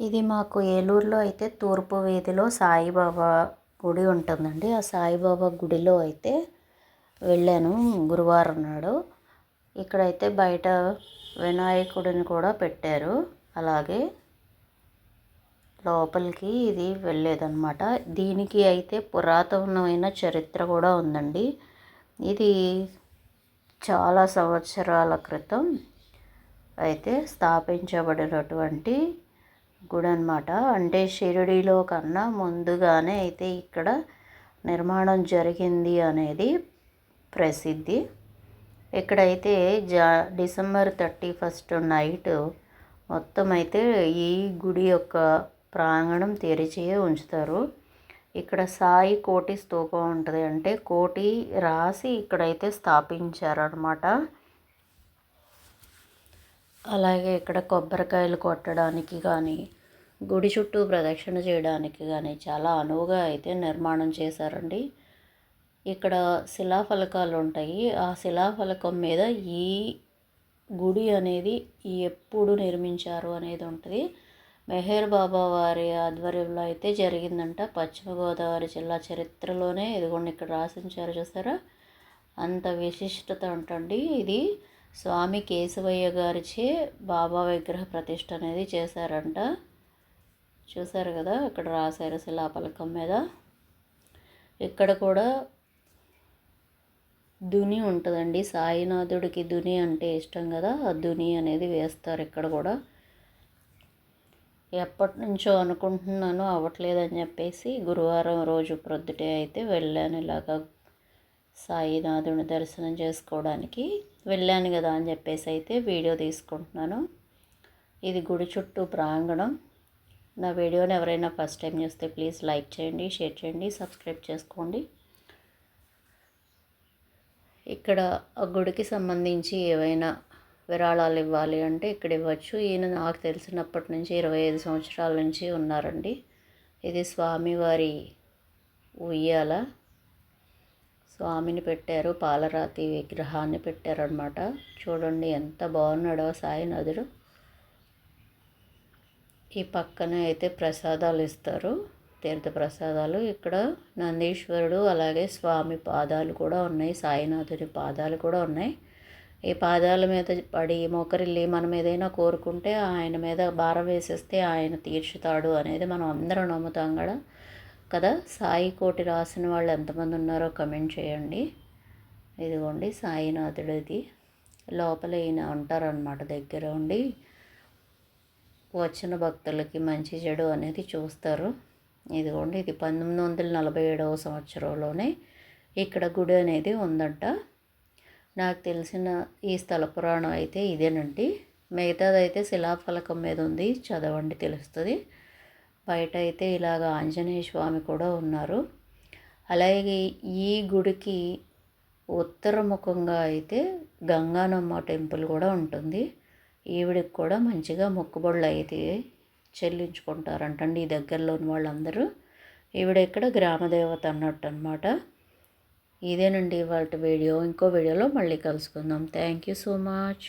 ఇది మాకు ఏలూరులో అయితే తూర్పు వీధిలో సాయిబాబా గుడి ఉంటుందండి. ఆ సాయిబాబా గుడిలో అయితే వెళ్ళాను గురువారం నాడు. ఇక్కడైతే బయట వినాయకుడిని కూడా పెట్టారు. అలాగే లోపలికి ఇది వెళ్ళేదన్నమాట. దీనికి అయితే పురాతనమైన చరిత్ర కూడా ఉందండి. ఇది చాలా సంవత్సరాల క్రితం అయితే స్థాపించబడినటువంటి గుడి అనమాట అంటే షిరిడీలో కన్నా ముందుగానే అయితే ఇక్కడ నిర్మాణం జరిగింది అనేది ప్రసిద్ధి. ఇక్కడైతే జా డిసెంబర్ థర్టీ ఫస్ట్ నైట్ మొత్తం అయితే ఈ గుడి యొక్క ప్రాంగణం తెరిచే ఉంచుతారు. ఇక్కడ సాయి కోటి స్తూపం ఉంటుంది. అంటే కోటి రాసి ఇక్కడైతే స్థాపించారనమాట. అలాగే ఇక్కడ కొబ్బరికాయలు కొట్టడానికి కానీ గుడి చుట్టూ ప్రదక్షిణ చేయడానికి కానీ చాలా అనువుగా అయితే నిర్మాణం చేశారండి. ఇక్కడ శిలాఫలకాలు ఉంటాయి. ఆ శిలాఫలకం మీద ఈ గుడి అనేది ఎప్పుడు నిర్మించారు అనేది ఉంటుంది. మెహేర్ బాబా వారి ఆధ్వర్యంలో అయితే జరిగిందంట. పశ్చిమ గోదావరి జిల్లా చరిత్రలోనే ఇదిగోండి ఇక్కడ రాసించారు చూసారా? అంత విశిష్టత ఉంటుంది ఇది. స్వామి కేశవయ్య గారిచే బాబా విగ్రహ ప్రతిష్ట అనేది చేశారంట. చూశారు కదా ఇక్కడ రాశారు శిలాపలకం మీద. ఇక్కడ కూడా దుని ఉంటుందండి. సాయినాథుడికి దుని అంటే ఇష్టం కదా ఆ దుని అనేది వేస్తారు ఇక్కడ కూడా. ఎప్పటి నుంచో అనుకుంటున్నాను అవ్వట్లేదని చెప్పేసి గురువారం రోజు ప్రొద్దుటే అయితే వెళ్ళాను ఇలాగా సాయినాథుని దర్శనం చేసుకోవడానికి వెళ్ళాను కదా అని చెప్పేసి అయితే వీడియో తీసుకుంటున్నాను. ఇది గుడి చుట్టూ ప్రాంగణం. నా వీడియోని ఎవరైనా ఫస్ట్ టైం చూస్తే ప్లీజ్ లైక్ చేయండి షేర్ చేయండి సబ్స్క్రైబ్ చేసుకోండి. ఇక్కడ ఆ గుడికి సంబంధించి ఏవైనా విరాళాలు ఇవ్వాలి అంటే ఇక్కడ ఇవ్వచ్చు. ఈయన నాకు తెలిసినప్పటి నుంచి ఇరవై ఐదు సంవత్సరాల నుంచి ఉన్నారండి. ఇది స్వామివారి ఉయ్యాల. స్వామిని పెట్టారు పాలరాతి విగ్రహాన్ని పెట్టారనమాట చూడండి ఎంత బాగున్నాడో సాయినాథుడు. ఈ పక్కన అయితే ప్రసాదాలు ఇస్తారు తీర్థ ప్రసాదాలు. ఇక్కడ నందీశ్వరుడు అలాగే స్వామి పాదాలు కూడా ఉన్నాయి సాయినాథుని పాదాలు కూడా ఉన్నాయి. ఈ పాదాల మీద పడి మోకరిల్లి మనం ఏదైనా కోరుకుంటే ఆయన మీద భారం వేసేస్తే ఆయన తీర్చుతాడు అనేది మనం అందరం నమ్ముతాం కదా. కదా? సాయి కోటి రాసిన వాళ్ళు ఎంతమంది ఉన్నారో కమెంట్ చేయండి. ఇదిగోండి సాయినాథుడిది. లోపల ఈయన ఉంటారనమాట దగ్గర ఉండి. వచ్చిన భక్తులకి మంచి చెడు అనేది చూస్తారు. ఇదిగోండి ఇది పంతొమ్మిది వందల నలభై ఏడవ సంవత్సరంలోనే ఇక్కడ గుడి అనేది ఉందంట. నాకు తెలిసిన ఈ స్థల పురాణం అయితే ఇదేనండి. మిగతాదైతే శిలాఫలకం మీద ఉంది చదవండి తెలుస్తుంది. బయట అయితే ఇలాగ ఆంజనేయ స్వామి కూడా ఉన్నారు. అలాగే ఈ గుడికి ఉత్తరముఖంగా అయితే గంగానమ్మ టెంపుల్ కూడా ఉంటుంది. ఈవిడికి కూడా మంచిగా మొక్కుబడులు అయితే చెల్లించుకుంటారంటండి ఈ దగ్గరలోని వాళ్ళందరూ. ఈవిడ ఇక్కడ గ్రామదేవత అన్నట్టు అనమాట ఇదేనండి వాళ్ళ వీడియో. ఇంకో వీడియోలో మళ్ళీ కలుసుకుందాం. Thank you so much.